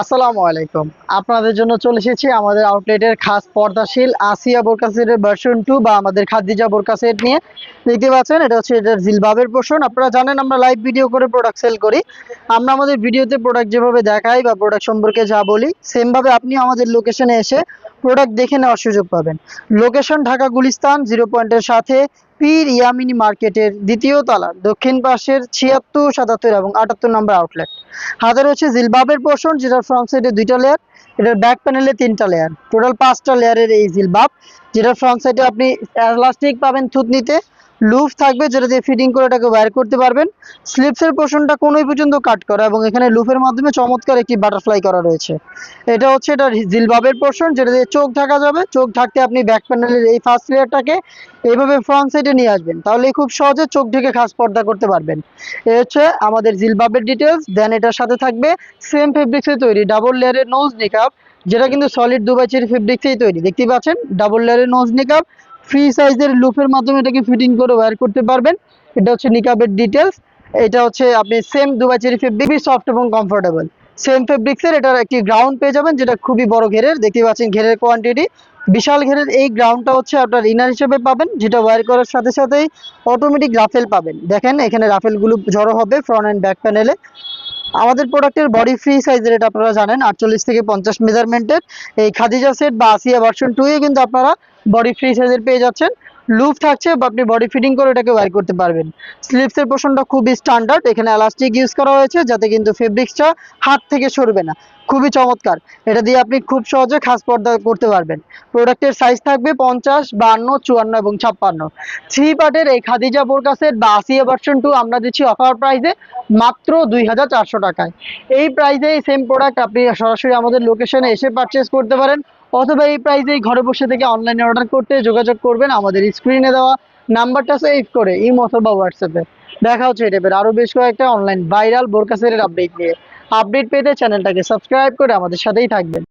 আসসালামু আলাইকুম। আপনাদের জন্য চলে এসেছি আমাদের আউটলেটের খাস পর্দাশীল আসিয়া বোরকা সেটের ভার্সন টু বা আমাদের খাদিজা বোরকা সেট নিয়ে। দেখতে পাচ্ছেন, এটা হচ্ছে এটার জিলবাবের পোষণ। আপনারা জানেন, আমরা লাইভ ভিডিও করে প্রোডাক্ট সেল করি। আমরা আমাদের ভিডিওতে প্রোডাক্ট যেভাবে দেখাই বা প্রোডাক্ট সম্পর্কে যা বলি সেমভাবে আপনি আমাদের লোকেশনে এসে প্রোডাক্ট দেখে নেওয়ার সুযোগ পাবেন। লোকেশন ঢাকা গুলিস্তান জিরো পয়েন্টের সাথে পীর ইয়ামিনী মার্কেটের দ্বিতীয় তলা, দক্ষিণ পাশের ছিয়াত্তর, সাতাত্তর এবং আটাত্তর নম্বর আউটলেট হাতে হচ্ছে জিলবাবের পোষণ যেটা ফ্রন্ট সাইডে দুইটা লেয়ার এটার ব্যাক প্যানেলে তিনটা লেয়ার টোটাল পাঁচটা লেয়ারের এই জিলবাব যেটা ফ্রন্ট সাইডে আপনি এলাস্টিক পাবেন থুতনিতে। লুফ থাকবে যেটা দিয়ে ফিটিং করে এটাকে ওয়্যার করতে পারবেন। স্লিপসের পোর্শনটা কোনোই পর্যন্ত কাট করা এবং এখানে লুফের মাধ্যমে চমৎকার একটি বাটারফ্লাই করা রয়েছে। এটা হচ্ছে এটা জিলবাবের পোর্শন যেটা দিয়ে চোখ ঢাকা যাবে। চোখ ঢাকতে আপনি ব্যাক প্যানেলের এই ফার্স্ট লেয়ারটাকে এইভাবে ফ্রন্ট সাইডে নিয়ে আসবেন। তাহলে খুব সহজে চোখ ঢেকে খাস পর্দা করতে পারবেন। এ হচ্ছে আমাদের জিলবাবের ডিটেলস দেন এটার সাথে থাকবে সেম ফেব্রিক্সে তৈরি ডাবল লেয়ারের নোজ নিকাপ যেটা কিন্তু সলিড দুবাই চেরি ফেব্রিক্সেই তৈরি। দেখতেই পাচ্ছেন? ডাবল লেয়ারের নোজ নিকাপ ফ্রি সাইজের লুপের মাধ্যমে এটাকে ফিটিং করে ওয়্যার করতে পারবেন। এটা হচ্ছে নিকাবের ডিটেলস এটা হচ্ছে আপনি same Dubai cherry fabric soft এবং কমফোর্টেবল সেম ফেব্রিক্সের এটার একটি গ্রাউন্ড পেয়ে যাবেন, যেটা খুবই বড় ঘেরের। দেখতে পাচ্ছেন ঘেরের কোয়ান্টিটি বিশাল ঘেরের এই গ্রাউন্ডটা হচ্ছে আপনার ইনার হিসেবে পাবেন, যেটা ওয়্যার করার সাথে সাথেই অটোমেটিক রাফেল পাবেন। দেখেন, এখানে রাফেলগুলো জড়ো হবে ফ্রন্ট অ্যান্ড ব্যাক প্যানেলে আমাদের প্রোডাক্টের বডি ফ্রি সাইজের এটা আপনারা জানেন, আটচল্লিশ থেকে পঞ্চাশ মেজারমেন্টের এই খাদিজা সেট বা আসিয়া ভার্সন টু এ কিন্তু আপনারা বডি ফ্রি সাইজের পেয়ে যাচ্ছেন। লুপ থাকছে, বা আপনি বডি ফিটিং করে এটাকে ওয়্যার করতে পারবেন। স্লিপসের পোর্শনটা খুবই স্ট্যান্ডার্ড এখানে এলাস্টিক ইউজ করা হয়েছে, যাতে কিন্তু ফেব্রিক্সটা হাত থেকে সরবে না। খুবই চমৎকার। এটা দিয়ে আপনি খুব সহজে খাস পর্দা করতে পারবেন। প্রোডাক্টের সাইজ থাকবে পঞ্চাশ বান্ন চুয়ান্ন এবং ছাপ্পান্ন। থ্রি পার্টের এই খাদিজা বোরকা সেট বা আসিয়া ভার্সন টু আমরা দিচ্ছি অফার প্রাইসে মাত্র দুই হাজার চারশো টাকায়। এই প্রাইসে এই সেম প্রোডাক্ট আপনি সরাসরি আমাদের লোকেশনে এসে পারচেস করতে পারেন। অথবা এই প্রাইসেই ঘরে বসে থেকে অনলাইনে অর্ডার করতে যোগাযোগ করবেন। আমাদের স্ক্রিনে দেওয়া নাম্বারটা সেভ করে, ইম অথবা হোয়াটসঅ্যাপে দেখা হচ্ছে এটা আরও বেশ কয়েকটা অনলাইন ভাইরাল বোরকাসের আপডেট নিয়ে। আপডেট পেতে চ্যানেলটাকে সাবস্ক্রাইব করে আমাদের সাথেই থাকবেন।